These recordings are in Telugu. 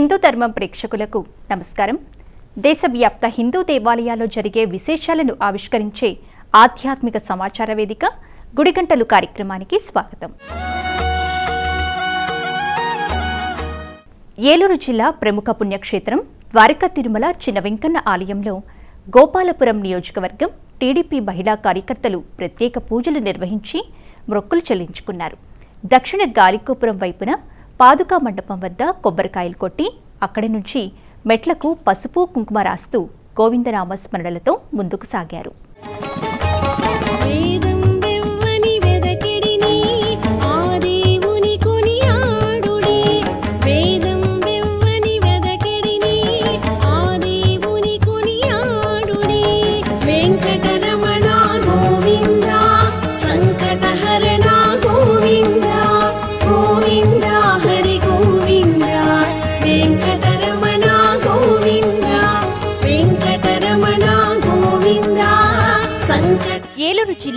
హిందూ ధర్మం ప్రేక్షకులకు నమస్కారం. దేశవ్యాప్త హిందూ దేవాలయాల్లో జరిగే విశేషాలను ఆవిష్కరించే ఆధ్యాత్మిక సమాచార వేదిక గుడిగంటలు కార్యక్రమానికి స్వాగతం. ఏలూరు జిల్లా ప్రముఖ పుణ్యక్షేత్రం ద్వారకా తిరుమల చిన్న వెంకన్న ఆలయంలో గోపాలపురం నియోజకవర్గం టీడీపీ మహిళా కార్యకర్తలు ప్రత్యేక పూజలు నిర్వహించి మొక్కులు చెల్లించుకున్నారు. దక్షిణ గాలిగోపురం వైపున పాదుకా మండపం వద్ద కొబ్బరికాయలు కొట్టి అక్కడి నుంచి మెట్లకు పసుపు కుంకుమ రాస్తూ గోవిందనామ స్మరణలతో ముందుకు సాగారు.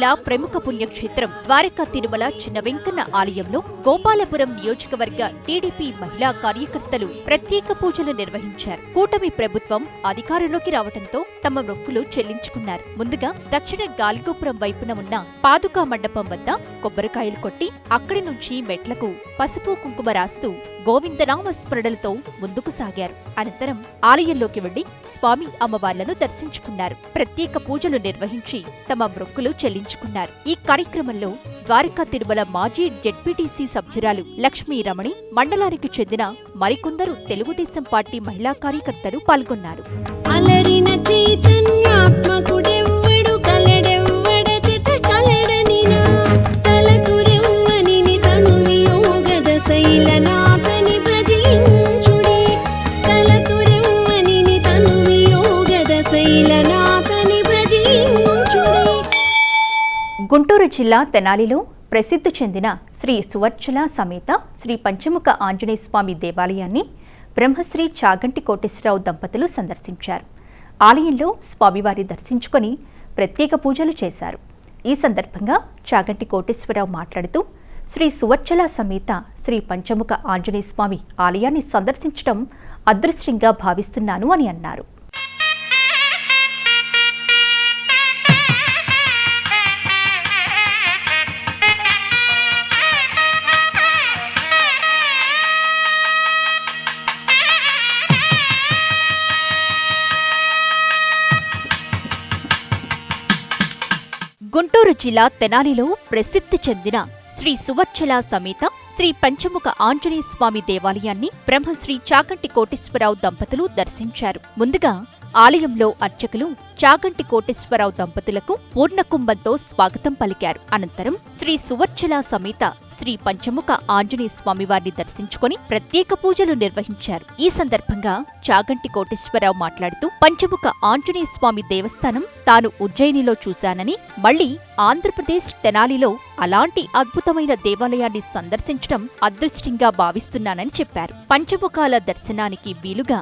జిల్లా ప్రముఖ పుణ్యక్షేత్రం ద్వారకా తిరుమల చిన్న వెంకన్న ఆలయంలో గోపాలపురం నియోజకవర్గ టీడీపీ మహిళా కార్యకర్తలు ప్రత్యేక పూజలు నిర్వహించారు. కూటమి ప్రభుత్వం అధికారంలోకి రావడంతో తమ మొక్కులు చెల్లించుకున్నారు. ముందుగా దక్షిణ గాలిగోపురం వైపున ఉన్న పాదుకా మండపం వద్ద కొబ్బరికాయలు కొట్టి అక్కడి నుంచి మెట్లకు పసుపు కుంకుమ రాస్తూ గోవిందనామ స్మరణలతో ముందుకు సాగారు. అనంతరం ఆలయంలోకి వెళ్ళి స్వామి అమ్మవార్లను దర్శించుకున్నారు. ప్రత్యేక పూజలు నిర్వహించి తమ మొక్కులు పంచుకున్నారు. ఈ కార్యక్రమంలో ద్వారకా తిరుమల మాజీ జెడ్పీటీసీ సభ్యురాలు లక్ష్మీ రమణి మండలానికి చెందిన మరికొందరు తెలుగుదేశం పార్టీ మహిళా కార్యకర్తలు పాల్గొన్నారు. అలరిన గుంటూరు జిల్లా తెనాలిలో ప్రసిద్ధి చెందిన శ్రీ సువర్చల సమేత శ్రీ పంచముఖ ఆంజనేయ స్వామి దేవాలయాన్ని బ్రహ్మశ్రీ చాగంటి కోటేశ్వరరావు దంపతులు సందర్శించారు. ఆలయంలో స్వామివారి దర్శించుకొని ప్రత్యేక పూజలు చేశారు. ఈ సందర్భంగా చాగంటి కోటేశ్వరరావు మాట్లాడుతూ శ్రీ సువర్చల సమేత శ్రీ పంచముఖ ఆంజనేయ స్వామి ఆలయాన్ని సందర్శించడం అదృష్టంగా భావిస్తున్నాను అని అన్నారు. గుంటూరు జిల్లా తెనాలిలో ప్రసిద్ధి చెందిన శ్రీ సువర్చల సమేత శ్రీ పంచముఖ ఆంజనేయ స్వామి దేవాలయాన్ని బ్రహ్మశ్రీ చాకంటి కోటేశ్వరరావు దంపతులు దర్శించారు. ముందుగా ఆలయంలో అర్చకులు చాగంటి కోటేశ్వరరావు దంపతులకు పూర్ణకుంభంతో స్వాగతం పలికారు. అనంతరం శ్రీ సువర్చల సమేత శ్రీ పంచముఖ ఆంజనేయ స్వామివారిని దర్శించుకుని ప్రత్యేక పూజలు నిర్వహించారు. ఈ సందర్భంగా చాగంటి కోటేశ్వరరావు మాట్లాడుతూ పంచముఖ ఆంజనేయ స్వామి దేవస్థానం తాను ఉజ్జయినిలో చూశానని మళ్ళీ ఆంధ్రప్రదేశ్ తెనాలిలో అలాంటి అద్భుతమైన దేవాలయాన్ని సందర్శించడం అదృష్టంగా భావిస్తున్నానని చెప్పారు. పంచముఖాల దర్శనానికి వీలుగా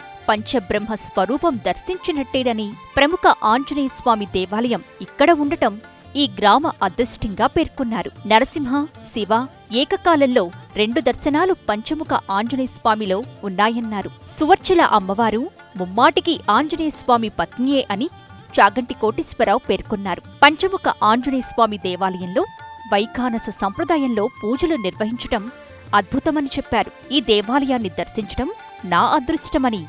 పంచబ్రహ్మ స్వరూపం దర్శించినట్టేనని ప్రముఖ ఆంజనేయ స్వామి దేవాలయం ఇక్కడ ఉండటం ఈ గ్రామ అదృష్టంగా పేర్కొన్నారు. నరసింహ శివ ఏకకాలంలో రెండు దర్శనాలు పంచముఖ ఆంజనేయ స్వామిలో ఉన్నాయన్నారు. సువర్చల అమ్మవారు ముమ్మాటికి ఆంజనేయ స్వామి పత్నియే అని చాగంటి కోటేశ్వరరావు పేర్కొన్నారు. పంచముఖ ఆంజనేయ స్వామి దేవాలయంలో వైఖానస సంప్రదాయంలో పూజలు నిర్వహించటం అద్భుతమని చెప్పారు. ఈ దేవాలయాన్ని దర్శించటం నా అదృష్టమని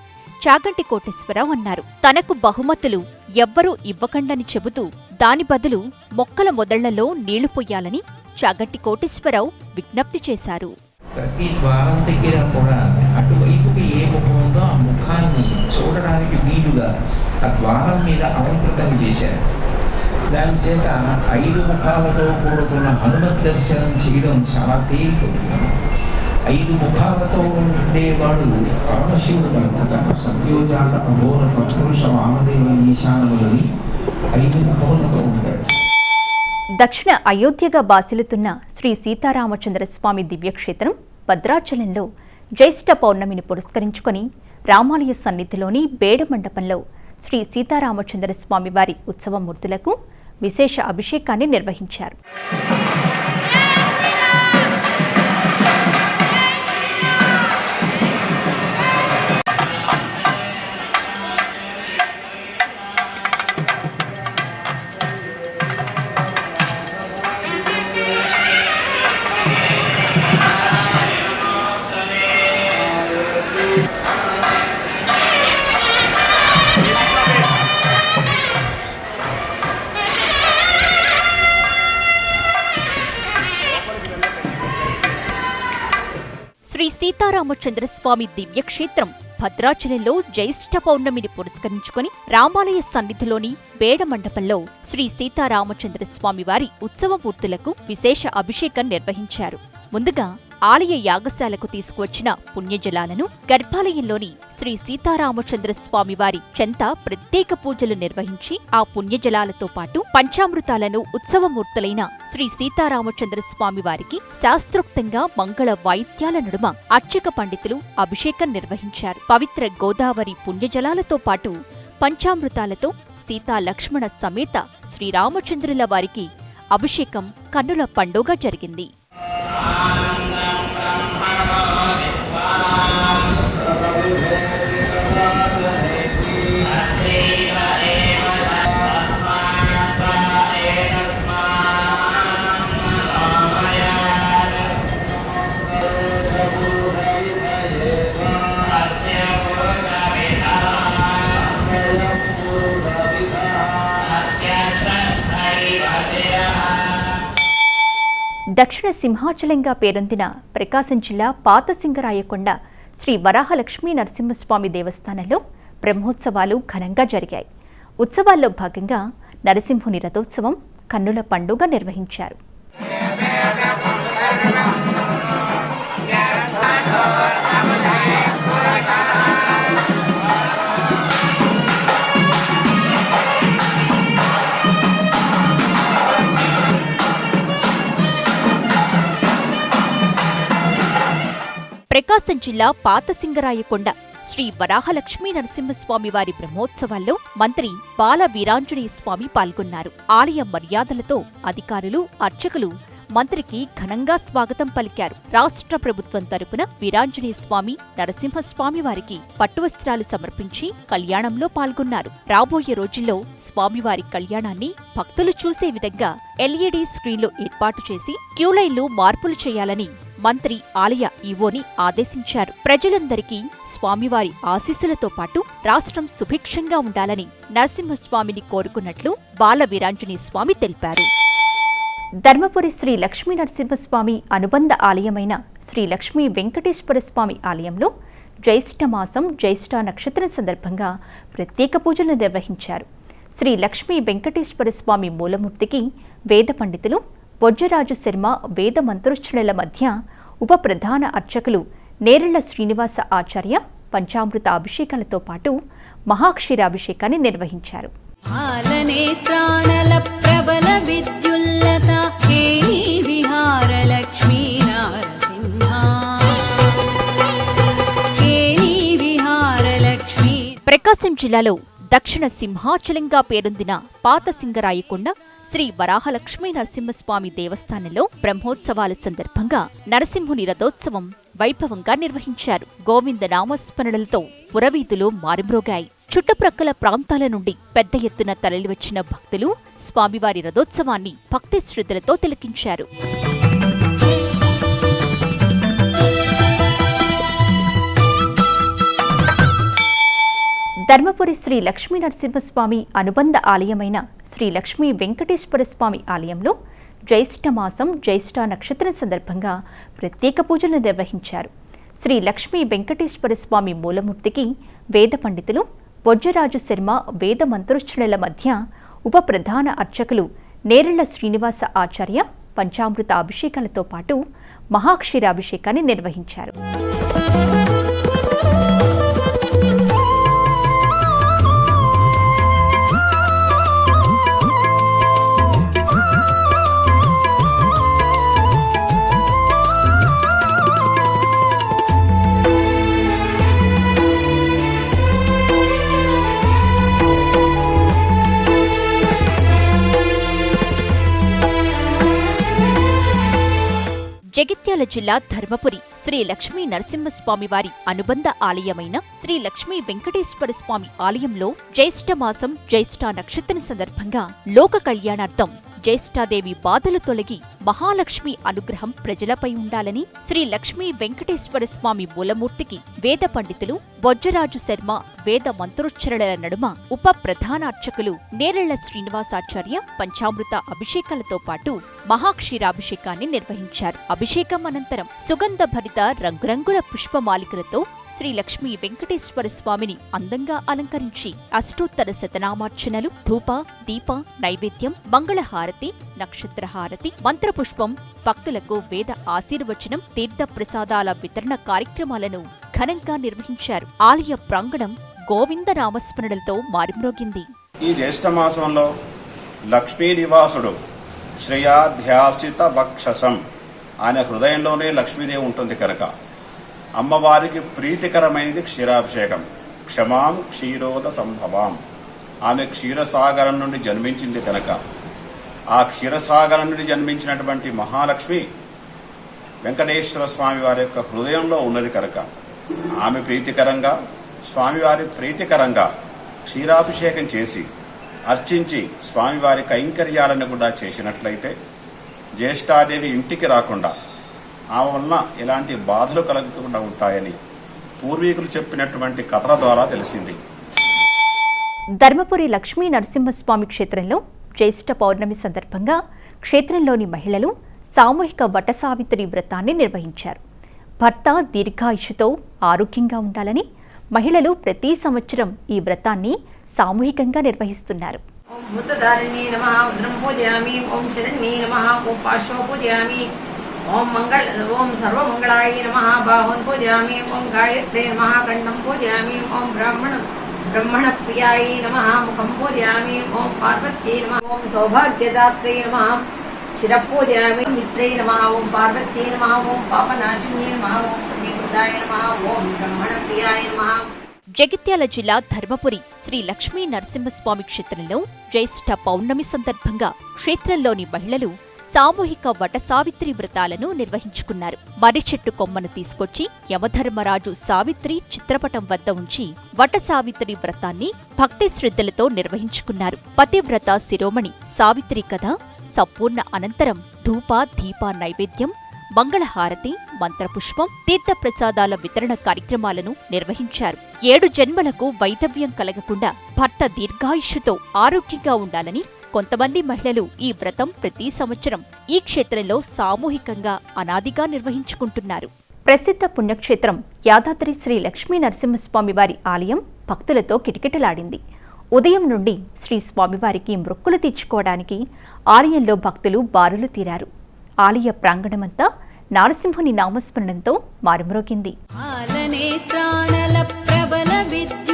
చాగంటి కోటేశ్వరరావు అన్నారు. తనకు బహుమతులు ఎవ్వరూ ఇవ్వకండని చెబుతూ దాని బదులు మొక్కల మొదళ్ళలో నీళ్ళు పొయ్యాలని చాగంటి కోటేశ్వరరావు విజ్ఞప్తి చేశారు. ప్రతి ద్వారం దగ్గర కూడా అటువైపుకి ఏ ముఖం ఉందో ఆ ముఖాన్ని చూడడానికి వీలుగా ఆ ద్వారం మీద అలంకృతం చేశారు. దాని చేత ఐదు ముఖాలతో కూడుకున్న హనుమత్ దర్శనం చేయడం చాలా తేలికవుతుంది ఐదు ముఖాలతో ఉండేవాడు పరమశివుడు కనుక సత్యోజాత అఘోర తత్పురుష వామదేవ ఈశానములని ఐదు ముఖములతో ఉంటాడు దక్షిణ అయోధ్యగా బాసిలుతున్న శ్రీ సీతారామచంద్ర స్వామి దివ్యక్షేత్రం భద్రాచలంలో జ్యేష్ఠ పౌర్ణమిని పురస్కరించుకొని రామాలయ సన్నిధిలోని బేడ మండపంలో శ్రీ సీతారామచంద్ర స్వామి వారి ఉత్సవమూర్తులకు విశేష అభిషేకాన్ని నిర్వహించారు. రామచంద్రస్వామి స్వామి దివ్యక్షేత్రం భద్రాచలంలో జ్యేష్ఠ పౌర్ణమిని పురస్కరించుకొని రామాలయ సన్నిధిలోని బేడ మండపంలో శ్రీ సీతారామచంద్ర స్వామి వారి ఉత్సవమూర్తులకు విశేష అభిషేకం నిర్వహించారు. ముందుగా ఆలయ యాగశాలకు తీసుకువచ్చిన పుణ్యజలాలను గర్భాలయంలోని శ్రీ సీతారామచంద్ర స్వామివారి చెంత ప్రత్యేక పూజలు నిర్వహించి ఆ పుణ్యజలాలతో పాటు పంచామృతాలను ఉత్సవమూర్తులైన శ్రీ సీతారామచంద్ర స్వామివారికి శాస్త్రోక్తంగా మంగళ వాయిద్యాల నడుమ అర్చక పండితులు అభిషేకం నిర్వహించారు. పవిత్ర గోదావరి పుణ్యజలాలతో పాటు పంచామృతాలతో సీతా లక్ష్మణ సమేత శ్రీరామచంద్రుల వారికి అభిషేకం కన్నుల పండుగ జరిగింది. దక్షిణ సింహాచలంగా పేరొందిన ప్రకాశం జిల్లా పాతసింగరాయకొండ శ్రీ వరాహలక్ష్మీ నరసింహస్వామి దేవస్థానంలో బ్రహ్మోత్సవాలు ఘనంగా జరిగాయి. ఉత్సవాల్లో భాగంగా నరసింహుని రథోత్సవం కన్నుల పండుగ నిర్వహించారు. ప్రకాశం జిల్లా పాతసింగరాయకొండ శ్రీ వరాహలక్ష్మీ నరసింహస్వామి వారి బ్రహ్మోత్సవాల్లో మంత్రి బాల వీరాంజనేయ స్వామి పాల్గొన్నారు. ఆలయ మర్యాదలతో అధికారులు అర్చకులు మంత్రికి ఘనంగా స్వాగతం పలికారు. రాష్ట్ర ప్రభుత్వం తరపున వీరాంజనేయ స్వామి నరసింహస్వామి వారికి పట్టువస్త్రాలు సమర్పించి కళ్యాణంలో పాల్గొన్నారు. రాబోయే రోజుల్లో స్వామివారి కళ్యాణాన్ని భక్తులు చూసే విధంగా ఎల్ఈడీ స్క్రీన్లు ఏర్పాటు చేసి క్యూలైన్లు మార్పులు చేయాలని మంత్రి ఆలయ ఈవోని ఆదేశించారు. ప్రజలందరికీ స్వామివారి ఆశీస్సులతో పాటు రాష్ట్రం సుభిక్షంగా ఉండాలని నరసింహస్వామిని కోరుకున్నట్లు బాల వీరాంజనేయ స్వామి తెలిపారు. ధర్మపురి శ్రీ లక్ష్మీ నరసింహస్వామి అనుబంధ ఆలయమైన శ్రీ లక్ష్మీ వెంకటేశ్వర స్వామి ఆలయంలో జ్యేష్ఠ మాసం జ్యేష్ఠ నక్షత్రం సందర్భంగా ప్రత్యేక పూజలు నిర్వహించారు. శ్రీ లక్ష్మీ వెంకటేశ్వర స్వామి మూలమూర్తికి వేద పండితులు వజ్రరాజు శర్మ వేద మంత్రోచ్చరణల మధ్య ఉప ప్రధాన అర్చకులు నేరళ్ళ శ్రీనివాస ఆచార్య పంచామృత అభిషేకాలతో పాటు మహాక్షీరాభిషేకాన్ని నిర్వహించారు. విహార ప్రకాశం జిల్లాలో దక్షిణ సింహాచలంగా పేరొందిన పాత సింగరాయకొండ శ్రీ వరాహలక్ష్మీ నరసింహస్వామి దేవస్థానంలో బ్రహ్మోత్సవాల సందర్భంగా నరసింహుని రథోత్సవం వైభవంగా నిర్వహించారు. గోవింద నామస్మరణలతో పురవీధులు మారుమ్రోగాయి. చుట్టుప్రక్కల ప్రాంతాల నుండి పెద్ద ఎత్తున తరలివచ్చిన భక్తులు స్వామివారి రథోత్సవాన్ని భక్తి శ్రద్ధలతో తిలకించారు. ధర్మపురి శ్రీ లక్ష్మీ నరసింహస్వామి అనుబంధ ఆలయమైన శ్రీ లక్ష్మీ వెంకటేశ్వర స్వామి ఆలయంలో జ్యేష్ఠ మాసం జ్యేష్ఠ నక్షత్రం సందర్భంగా ప్రత్యేక పూజలు నిర్వహించారు. శ్రీ లక్ష్మీ వెంకటేశ్వర స్వామి మూలమూర్తికి వేద పండితులు బొజ్జరాజు శర్మ వేద మంత్రోచ్చరణల మధ్య ఉప ప్రధాన అర్చకులు నేరళ్ళ శ్రీనివాస ఆచార్య పంచామృత అభిషేకాలతో పాటు మహాక్షీరాభిషేకాన్ని నిర్వహించారు. నంద్యాల జిల్లా ధర్మపురి శ్రీ లక్ష్మీ నరసింహస్వామివారి అనుబంధ ఆలయమైన శ్రీ లక్ష్మీ వెంకటేశ్వర స్వామి ఆలయంలో జ్యేష్ఠమాసం జ్యేష్ఠ నక్షత్రం సందర్భంగా లోక కళ్యాణార్థం జ్యేష్ఠాదేవి బాధలు తొలగి మహాలక్ష్మి అనుగ్రహం ప్రజలపై ఉండాలని శ్రీ లక్ష్మీ వెంకటేశ్వర స్వామి మూలమూర్తికి వేద పండితులు బొజ్జరాజు శర్మ వేద మంత్రోచ్చరణల నడుమ ఉప ప్రధానార్చకులు నేరళ్ళ శ్రీనివాసాచార్య పంచామృత అభిషేకాలతో పాటు మహాక్షీరాభిషేకాన్ని నిర్వహించారు. అభిషేకం అనంతరం సుగంధ భరిత రంగురంగుల పుష్పమాలికలతో శ్రీ లక్ష్మీ వెంకటేశ్వర స్వామిని అందంగా అలంకరించి అష్టోత్తర శతనామార్చనలు ధూప దీప నైవేద్యం మంగళహారతి నక్షత్రహారతి మంత్రపుష్పం భక్తులకు వేద ఆశీర్వచనం తీర్థ ప్రసాదాల వితరణ కార్యక్రమాలను ఘనంగా నిర్వహించారు. ఆలయ ప్రాంగణం గోవింద నామస్మరణలతో మారుమ్రోగింది. ఈ జ్యేష్ఠ మాసంలో లక్ష్మీ నివాసుడు శ్రేయాధ్యాసిత భక్షసం ఆయన హృదయంలోనే లక్ష్మీదేవి ఉంటుంది కనుక. అమ్మవారికి ప్రీతికరమైనది క్షీరాభిషేకం. క్షమాం క్షీరోద సంభవాం ఆమె క్షీరసాగరం నుండి జన్మించింది కనుక ఆ క్షీరసాగరం నుండి జన్మించినటువంటి మహాలక్ష్మి వెంకటేశ్వర స్వామి వారి యొక్క హృదయంలో ఉన్నది కనుక. ఆమె ప్రీతికరంగా స్వామివారి ప్రీతికరంగా క్షీరాభిషేకం చేసి అర్చించి స్వామివారి కైంకర్యాలను కూడా చేసినట్లయితే జ్యేష్ఠాదేవి ఇంటికి రాకుండా ఆమె వలన ఎలాంటి బాధలు కలగకుండా ఉంటాయని పూర్వీకులు చెప్పినటువంటి కథల ద్వారా తెలిసింది. ధర్మపురి లక్ష్మీ నరసింహస్వామి క్షేత్రంలో జ్యేష్ఠ పౌర్ణమి సందర్భంగా క్షేత్రంలోని మహిళలు సామూహిక వటసావిత్రి వ్రతాన్ని నిర్వహించారు. భర్త దీర్ఘాయుషుతో ఆరోగ్యంగా ఉండాలని మహిళలు ప్రతి సంవత్సరం ఈ వ్రతాన్ని సామూహికంగా నిర్వహిస్తున్నారు. ఓం ఓం ఓం మంగళ ఓం సర్వమంగళాయ నమ. బాహున్ పూజయామి ఓం గాయత్రే నమ కంఠం పూజయామి ఓం బ్రాహ్మణ బ్రహ్మణ ప్రియాయ నమ. ముఖం పూజయామి ఓం పార్వత్యై నమ. ఓం సౌభాగ్యదాత్రే నమ. శిర పూజయామి మిత్రే నమ. ఓం పార్వత్యై నమ. ఓం పాపనాశిన్యే నమ. ఓం ప్రతికృతాయ నమ. ఓం బ్రహ్మణ ప్రియాయ నమ. జగిత్యాల జిల్లా ధర్మపురి శ్రీ లక్ష్మీ నరసింహస్వామి క్షేత్రంలో జ్యేష్ఠ పౌర్ణమి సందర్భంగా క్షేత్రంలోని మహిళలు సామూహిక వట సావిత్రి వ్రతాలను నిర్వహించుకున్నారు. మర్రి చెట్టు కొమ్మను తీసుకొచ్చి యమధర్మరాజు సావిత్రి చిత్రపటం వద్ద ఉంచి వట సావిత్రి వ్రతాన్ని భక్తి శ్రద్ధలతో నిర్వహించుకున్నారు. పతివ్రత శిరోమణి సావిత్రి కథ సంపూర్ణ అనంతరం ధూప దీప నైవేద్యం మంగళహారతి మంత్రపుష్పం తీర్థప్రసాదాల వితరణ కార్యక్రమాలను నిర్వహించారు. ఏడు జన్మలకు వైదవ్యం కలగకుండా భర్త దీర్ఘాయుష్యుతో ఆరోగ్యంగా ఉండాలని కొంతమంది మహిళలు ఈ వ్రతం ప్రతి సంవత్సరం ఈ క్షేత్రంలో సామూహికంగా అనాదిగా నిర్వహించుకుంటున్నారు. ప్రసిద్ధ పుణ్యక్షేత్రం యాదాద్రి శ్రీ లక్ష్మీ నరసింహస్వామి వారి ఆలయం భక్తులతో కిటకిటలాడింది. ఉదయం నుండి శ్రీ స్వామివారికి మృక్కులు తీర్చుకోవడానికి ఆలయంలో భక్తులు బారులు తీరారు. ఆలయ ప్రాంగణమంతా నారసింహుని నామస్మరణంతో మారుమ్రోగింది. ప్రబల విద్య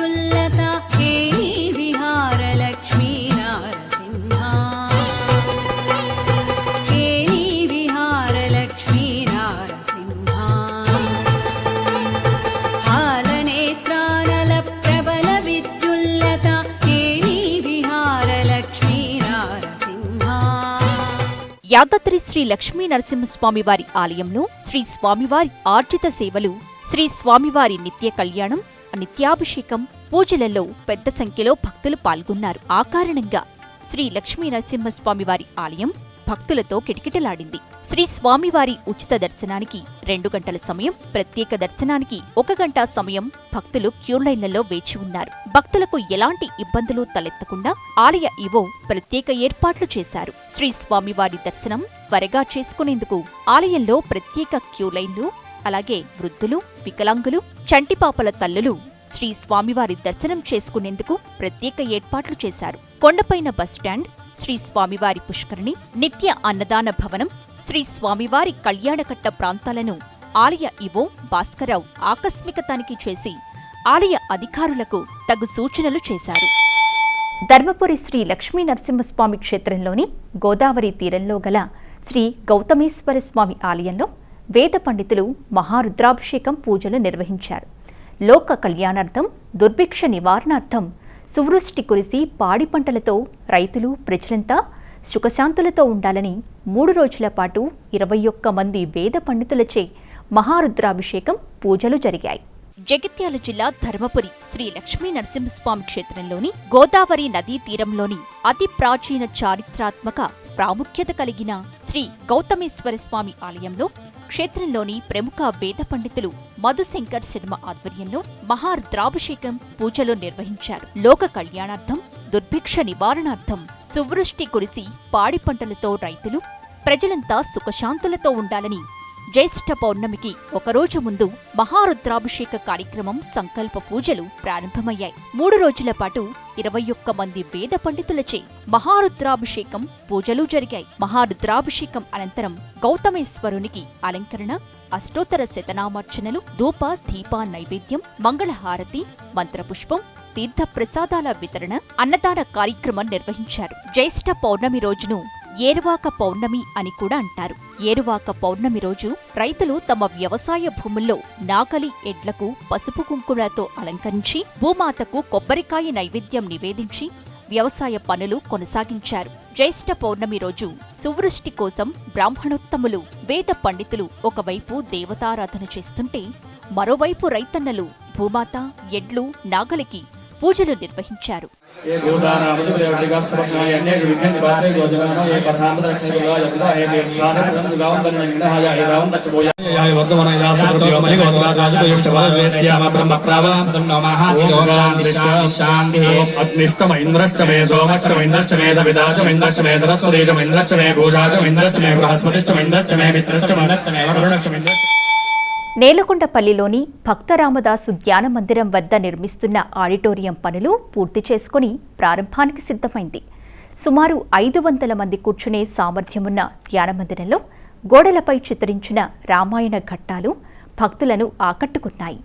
యాదాద్రి శ్రీ లక్ష్మీ నరసింహస్వామి వారి ఆలయంలో శ్రీ స్వామివారి ఆర్జిత సేవలు శ్రీ స్వామివారి నిత్య కళ్యాణం నిత్యాభిషేకం పూజలలో పెద్ద సంఖ్యలో భక్తులు పాల్గొన్నారు. ఆ కారణంగా శ్రీ లక్ష్మీ నరసింహస్వామివారి ఆలయం భక్తులతో కిటకిటలాడింది. శ్రీ స్వామివారి ఉచిత దర్శనానికి రెండు గంటల సమయం ప్రత్యేక దర్శనానికి ఒక గంట సమయం భక్తులు క్యూలైన్లలో వేచి ఉన్నారు. భక్తులకు ఎలాంటి ఇబ్బందులు తలెత్తకుండా ఆలయ ఇవో ప్రత్యేక ఏర్పాట్లు చేశారు. శ్రీ స్వామివారి దర్శనం త్వరగా చేసుకునేందుకు ఆలయంలో ప్రత్యేక క్యూలైన్లు అలాగే వృద్ధులు వికలాంగులు చంటిపాపల తల్లులు శ్రీ స్వామివారి దర్శనం చేసుకునేందుకు ప్రత్యేక ఏర్పాట్లు చేశారు. కొండపైన బస్టాండ్ శ్రీ స్వామివారి పుష్కరిణి నిత్య అన్నదాన భవనం శ్రీ స్వామివారి కళ్యాణకట్ట ప్రాంతాలను ఆలయ ఇవో భాస్కరరావు ఆకస్మిక తనిఖీ చేసి ఆలయ అధికారులకు తగు సూచనలు చేశారు. ధర్మపురి శ్రీ లక్ష్మీ నరసింహస్వామి క్షేత్రంలోని గోదావరి తీరంలో గల శ్రీ గౌతమేశ్వర స్వామి ఆలయంలో వేద పండితులు మహారుద్రాభిషేకం పూజలు నిర్వహించారు. లోక కళ్యాణార్థం దుర్భిక్ష నివారణార్థం సువృష్టి కురిసి పాడి పంటలతో రైతులు ప్రజలంతా సుఖశాంతులతో ఉండాలని మూడు రోజుల పాటు ఇరవై ఒక్క మంది వేద పండితులచే మహారుద్రాభిషేకం పూజలు జరిగాయి. జగిత్యాల జిల్లా ధర్మపురి శ్రీ లక్ష్మీ నరసింహస్వామి క్షేత్రంలోని గోదావరి నదీ తీరంలోని అతి ప్రాచీన చారిత్రాత్మక ప్రాముఖ్యత కలిగిన శ్రీ గౌతమేశ్వర స్వామి ఆలయంలో క్షేత్రంలోని ప్రముఖ వేద పండితులు మధుశంకర్ శర్మ ఆధ్వర్యంలో మహారుద్రాభిషేకం పూజలు నిర్వహించారు. లోక కళ్యాణార్థం దుర్భిక్ష నివారణార్థం సువృష్టి కురిసి పాడి పంటలతో రైతులు ప్రజలంతా సుఖశాంతులతో ఉండాలని జ్యేష్ఠ పౌర్ణమికి ఒకరోజు ముందు మహారుద్రాభిషేక కార్యక్రమం సంకల్ప పూజలు ప్రారంభమయ్యాయి. మూడు రోజుల పాటు ఇరవై ఒక్క మంది వేద పండితులచే మహారుద్రాభిషేకం పూజలు జరిగాయి. మహారుద్రాభిషేకం అనంతరం గౌతమేశ్వరునికి అలంకరణ అష్టోత్తర శతనామార్చనలు ధూప దీప నైవేద్యం మంగళహారతి మంత్రపుష్పం తీర్థ ప్రసాదాల వితరణ అన్నదాన కార్యక్రమం నిర్వహించారు. జ్యేష్ఠ పౌర్ణమి రోజును ఏరువాక పౌర్ణమి అని కూడా అంటారు. ఏరువాక పౌర్ణమి రోజు రైతులు తమ వ్యవసాయ భూముల్లో నాగలి ఎడ్లకు పసుపు కుంకుమలతో అలంకరించి భూమాతకు కొబ్బరికాయ నైవేద్యం నివేదించి వ్యవసాయ పనులు కొనసాగించారు. జ్యేష్ఠ పౌర్ణమి రోజు సువృష్టి కోసం బ్రాహ్మణోత్తములు వేద పండితులు ఒకవైపు దేవతారాధన చేస్తుంటే మరోవైపు రైతన్నలు భూమాత ఎడ్లు నాగలికి పూజలు నిర్వహించారు. అగ్నిష్టమ ఇంద్రష్టమే సోమష్టమ ఇంద్రష్టమే సవిదాజం ఇంద్రష్టమే సరస్వతీజం ఇంద్రష్టమే భూషాజం ఇంద్రష్టమే బృహస్పతిష్టమ ఇంద్రష్టమే మిత్రష్టమ ఇంద్రష్టమే వరుణష్టమ ఇంద్రష్టమే నేలకొండపల్లిలోని భక్తరామదాసు ధ్యాన మందిరం వద్ద నిర్మిస్తున్న ఆడిటోరియం పనులు పూర్తి చేసుకుని ప్రారంభానికి సిద్ధమైంది. సుమారు ఐదు వందల మంది కూర్చునే సామర్థ్యమున్న ధ్యాన మందిరంలో గోడలపై చిత్రించిన రామాయణ ఘట్టాలు భక్తులను ఆకట్టుకున్నాయి.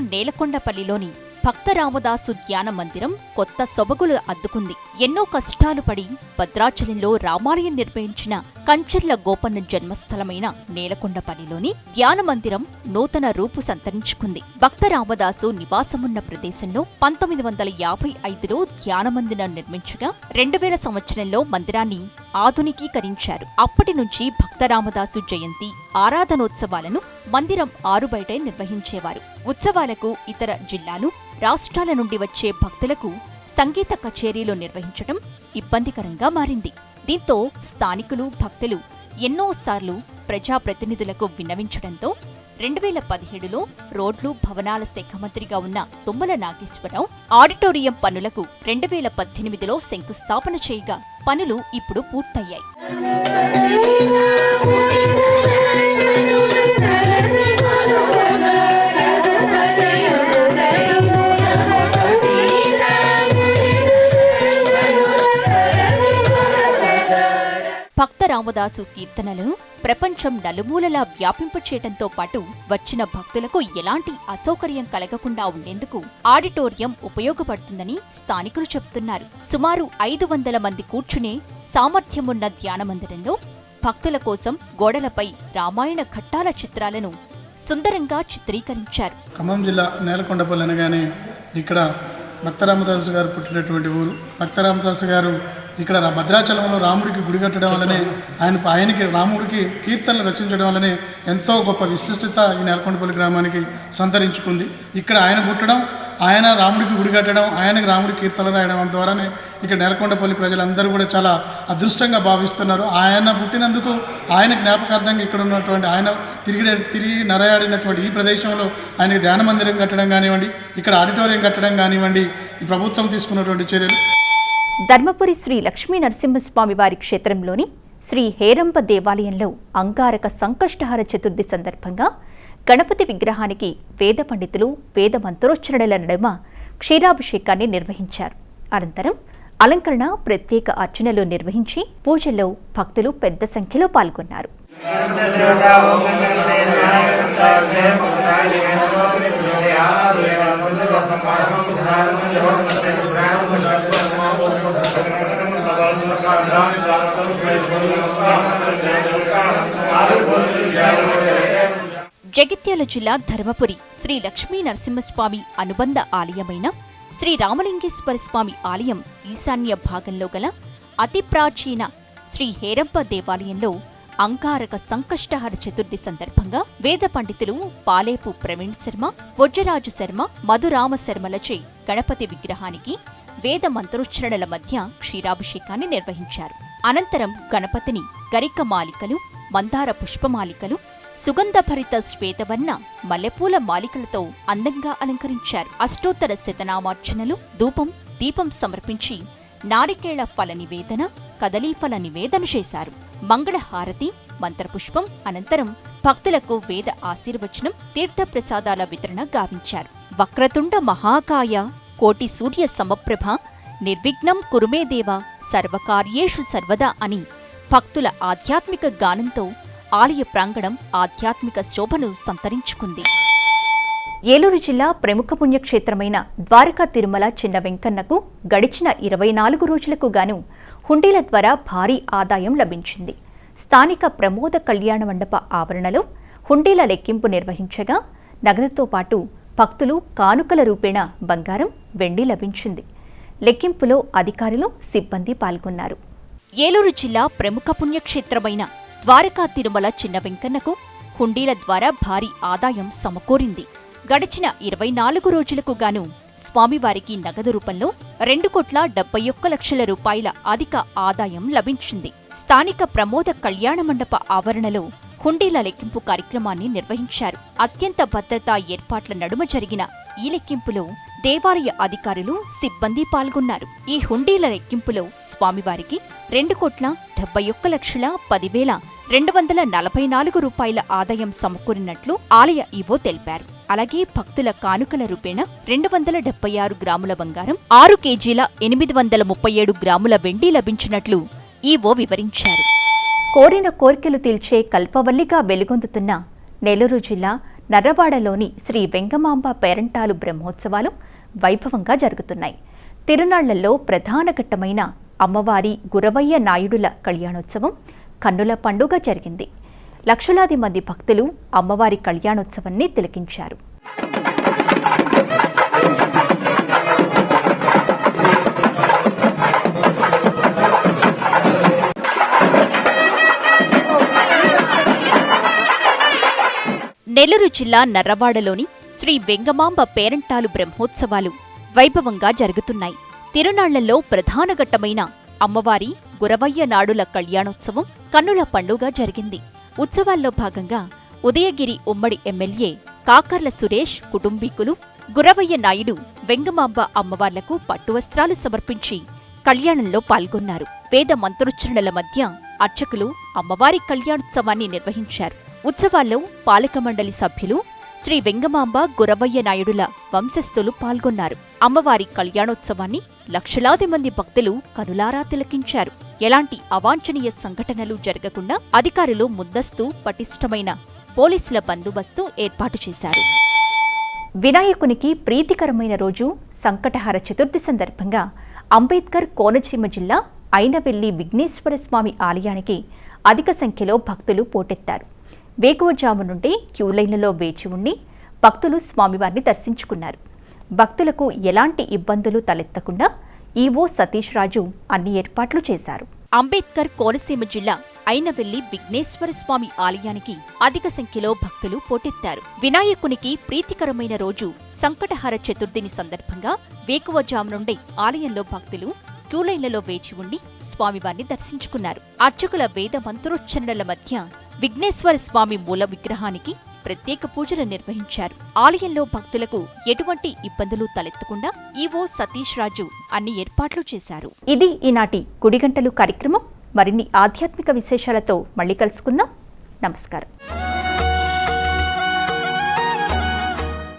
నేలకొండపల్లిలోని భక్తరామదాసు ధ్యాన మందిరం కొత్త సొబగులు అద్దుకుంది. ఎన్నో కష్టాలు పడి భద్రాచలంలో రామాలయం నిర్మించిన కంచర్ల గోపన్న జన్మస్థలమైన నేలకొండపల్లిలోని ధ్యాన మందిరం నూతన రూపు సంతరించుకుంది. భక్తరామదాసు నివాసమున్న ప్రదేశంలో పంతొమ్మిది వందల యాభై ఐదులో ధ్యాన మందిరం నిర్మించగా రెండు వేల సంవత్సరంలో మందిరాన్ని ఆధునికీకరించారు. అప్పటి నుంచి భక్తరామదాసు జయంతి ఆరాధనోత్సవాలను మందిరం ఆరుబయటే నిర్వహించేవారు. ఉత్సవాలకు ఇతర జిల్లాలు రాష్ట్రాల నుండి వచ్చే భక్తులకు సంగీత కచేరీలు నిర్వహించడం ఇబ్బందికరంగా మారింది. దీంతో స్థానికులు భక్తులు ఎన్నోసార్లు ప్రజాప్రతినిధులకు విన్నవించడంతో రెండు వేల పదిహేడులో రోడ్లు భవనాల శాఖ మంత్రిగా ఉన్న తుమ్మల నాగేశ్వరరావు ఆడిటోరియం పనులకు రెండు వేల పద్దెనిమిదిలో శంకుస్థాపన చేయగా పనులు ఇప్పుడు పూర్తయ్యాయి. రామదాసు కీర్తనలను ప్రపంచం నలుమూలలా వ్యాపింపచేయటంతో పాటు వచ్చిన భక్తులకు ఎలాంటి అసౌకర్యం కలగకుండా ఉండేందుకు ఆడిటోరియం ఉపయోగపడుతుందని స్థానికులు చెబుతున్నారు. సుమారు ఐదు వందల మంది కూర్చునే సామర్థ్యమున్న ధ్యానమందిరంలో భక్తుల కోసం గోడలపై రామాయణ ఘట్టాల చిత్రాలను సుందరంగా చిత్రీకరించారు. ఖమ్మం జిల్లా నేలకొండపల్లి అనగానే ఇక్కడ భక్తరామదాసు గారు పుట్టినటువంటి ఊరు. భక్తరామదాసు గారు ఇక్కడ భద్రాచలంలో రాముడికి గుడి కట్టడం వల్లనే ఆయన ఆయనకి రాముడికి కీర్తనలు రచించడం వల్లనే ఎంతో గొప్ప విశిష్టత ఈ నెలకొండపల్లి గ్రామానికి సంతరించుకుంది. ఇక్కడ ఆయన పుట్టడం ఆయన రాముడికి గుడి కట్టడం ఆయనకి రాముడి కీర్తనలు రాయడం ద్వారానే ఇక్కడ నెలకొండపల్లి ప్రజలందరూ కూడా చాలా అదృష్టంగా భావిస్తున్నారు. ఆయన పుట్టినందుకు ఆయన జ్ఞాపకార్థంగా ఇక్కడ ఉన్నటువంటి ఆయన తిరిగి తిరిగి నరయాడినటువంటి ఈ ప్రదేశంలో ఆయన ధ్యాన మందిరం కట్టడం కానివ్వండి ఇక్కడ ఆడిటోరియం కట్టడం కానివ్వండి ప్రభుత్వం తీసుకున్నటువంటి చర్యలు. ధర్మపురి శ్రీ లక్ష్మీ నరసింహస్వామి వారి క్షేత్రంలోని శ్రీ హేరంబ దేవాలయంలో అంగారక సంకష్టహార చతుర్థి సందర్భంగా గణపతి విగ్రహానికి వేద పండితులు వేద మంత్రోచ్చరణల నడుమ క్షీరాభిషేకాన్ని నిర్వహించారు. అనంతరం అలంకరణ ప్రత్యేక అర్చనలు నిర్వహించి పూజల్లో భక్తులు పెద్ద సంఖ్యలో పాల్గొన్నారు. జగిత్యాల జిల్లా ధర్మపురి శ్రీ లక్ష్మీ నరసింహస్వామి అనుబంధ ఆలయమైన శ్రీ రామలింగేశ్వర స్వామి ఆలయం ఈశాన్య భాగంలో గల అతి ప్రాచీన శ్రీ హేరంప దేవాలయంలో అంగారక సంకష్టహార చతుర్థి సందర్భంగా వేద పండితులు పాలేపు ప్రవీణ్ శర్మ వజ్రరాజు శర్మ మధురామ శర్మలచే గణపతి విగ్రహానికి వేద మంత్రోచ్చరణల మధ్య క్షీరాభిషేకాన్ని నిర్వహించారు. అనంతరం గణపతిని గరిక మాలికలు మందార పుష్పమాలికలు సుగంధభరిత శ్వేతవర్ణ మల్లెపూల మాలికలతో అందంగా అలంకరించారు. అష్టోత్తర శతనామార్చనలు ధూపం దీపం సమర్పించి నారికేళ ఫల నివేదన కదలీఫల నివేదన చేశారు. మంగళహారతి మంత్రపుష్పం అనంతరం భక్తులకు వేద ఆశీర్వచనం తీర్థప్రసాదాల వితరణ గావించారు. వక్రతుండ మహాకాయ కోటి సూర్య సమప్రభ నిర్విఘ్నం కురుమేదేవ సర్వకార్యేషు సర్వదా అని భక్తుల ఆధ్యాత్మిక గానంతో ఆలయ ప్రాంగణం ఆధ్యాత్మిక శోభను సంతరించుకుంది. ఏలూరు జిల్లా ప్రముఖ పుణ్యక్షేత్రమైన ద్వారకా తిరుమల చిన్న వెంకన్నకు గడిచిన ఇరవై నాలుగు రోజులకు గాను హుండీల ద్వారా భారీ ఆదాయం లభించింది. స్థానిక ప్రమోద కళ్యాణ మండప ఆవరణలో హుండీల లెక్కింపు నిర్వహించగా నగదుతో పాటు భక్తులు కానుకల రూపేణ బంగారం వెండి లభించింది. లెక్కింపులో అధికారులు సిబ్బంది పాల్గొన్నారు. ఏలూరు జిల్లా ప్రముఖ పుణ్యక్షేత్రమైన ద్వారకా తిరుమల చిన్న వెంకన్నకు హుండీల ద్వారా భారీ ఆదాయం సమకూరింది. గడిచిన ఇరవై నాలుగు రోజులకు గాను స్వామివారికి నగదు రూపంలో రెండు కోట్ల డెబ్బై ఒక్క లక్షల రూపాయల అధిక ఆదాయం లభించింది. స్థానిక ప్రమోద కళ్యాణ మండప ఆవరణలో హుండీల లెక్కింపు కార్యక్రమాన్ని నిర్వహించారు. అత్యంత భద్రతా ఏర్పాట్ల నడుమ జరిగిన ఈ లెక్కింపులో దేవాలయ అధికారులు సిబ్బంది పాల్గొన్నారు. ఈ హుండీల లెక్కింపులో స్వామివారికి రెండు కోట్ల డెబ్బై ఒక్క లక్షల పదివేల రెండు వందల నలభై నాలుగు రూపాయల ఆదాయం సమకూరినట్లు ఆలయ ఈవో తెలిపారు. అలాగే భక్తుల కానుకల రూపేణ రెండు వందల డెబ్బై ఆరు గ్రాముల బంగారం ఆరు కేజీల ఎనిమిది వందల ముప్పై ఏడు గ్రాముల వెండి లభించినట్లు ఈవో వివరించారు. కోరిన కోరికలు తీల్చే కల్పవల్లిగా వెలుగొందుతున్న నెల్లూరు జిల్లా నర్రవాడలోని శ్రీ వెంగమాంబ పేరంటాలు బ్రహ్మోత్సవాలు వైభవంగా జరుగుతున్నాయి. తిరునాళ్ళలో ప్రధాన ఘట్టమైన అమ్మవారి గురవయ్య నాయుడుల కళ్యాణోత్సవం కన్నుల పండుగ జరిగింది. లక్షలాది మంది భక్తులు అమ్మవారి కళ్యాణోత్సవాన్ని తిలకించారు. నెల్లూరు జిల్లా నర్రవాడలోని శ్రీ వెంగమాంబ పేరంటాలు బ్రహ్మోత్సవాలు వైభవంగా జరుగుతున్నాయి. తిరునాళ్ళలో ప్రధాన ఘట్టమైన అమ్మవారి గురవయ్య నాడుల కళ్యాణోత్సవం కన్నుల పండుగ జరిగింది. ఉత్సవాల్లో భాగంగా ఉదయగిరి ఉమ్మడి ఎమ్మెల్యే కాకర్ల సురేష్ కుటుంబీకులు గురవయ్య నాయుడు వెంగమాంబ అమ్మవార్లకు పట్టువస్త్రాలు సమర్పించి కళ్యాణంలో పాల్గొన్నారు. వేద మంత్రోచ్చరణల మధ్య అర్చకులు అమ్మవారి కళ్యాణోత్సవాన్ని నిర్వహించారు. ఉత్సవాల్లో పాలక మండలి సభ్యులు శ్రీ వెంగమాంబ గురవయ్య నాయుడుల వంశస్థులు పాల్గొన్నారు. అమ్మవారి కళ్యాణోత్సవాన్ని లక్షలాది మంది భక్తులు కనులారా తిలకించారు. ఎలాంటి అవాంఛనీయ సంఘటనలు జరగకుండా అధికారులు ముందస్తు పటిష్టమైన పోలీసుల బందోబస్తు ఏర్పాటు చేశారు. వినాయకునికి ప్రీతికరమైన రోజు సంకటహార చతుర్థి సందర్భంగా అంబేద్కర్ కోనసీమ జిల్లా అయినవెల్లి విఘ్నేశ్వర స్వామి ఆలయానికి అధిక సంఖ్యలో భక్తులు పోటెత్తారు. వేకువజాము నుండి క్యూలైన్లలో వేచి ఉండి భక్తులు స్వామివారిని దర్శించుకున్నారు. భక్తులకు ఎలాంటి ఇబ్బందులు తలెత్తకుండా ఈవో సతీష్ రాజు అన్ని ఏర్పాట్లు చేశారు. అంబేద్కర్ కోనసీమ జిల్లా అయినవెల్లి విఘ్నేశ్వర స్వామి ఆలయానికి అధిక సంఖ్యలో భక్తులు పోటెత్తారు. వినాయకునికి ప్రీతికరమైన రోజు సంకటహార చతుర్థిని సందర్భంగా వేకువజాము నుండి ఆలయంలో భక్తులు క్యూలైన్లలో వేచి ఉండి స్వామివారిని దర్శించుకున్నారు. అర్చకుల వేద మంత్రోచ్చరణల మధ్య విఘ్నేశ్వర స్వామి మూల విగ్రహానికి ప్రత్యేక పూజలు నిర్వహించారు. ఆలయంలో భక్తులకు ఎటువంటి ఇబ్బందులు తలెత్తకుండా ఈవో సతీష్ రాజు అన్ని ఏర్పాట్లు చేశారు. ఇది ఈనాటి గుడిగంటలు కార్యక్రమం. మరిన్ని ఆధ్యాత్మిక విశేషాలతో మళ్ళీ కలుసుకుందాం. నమస్కారం.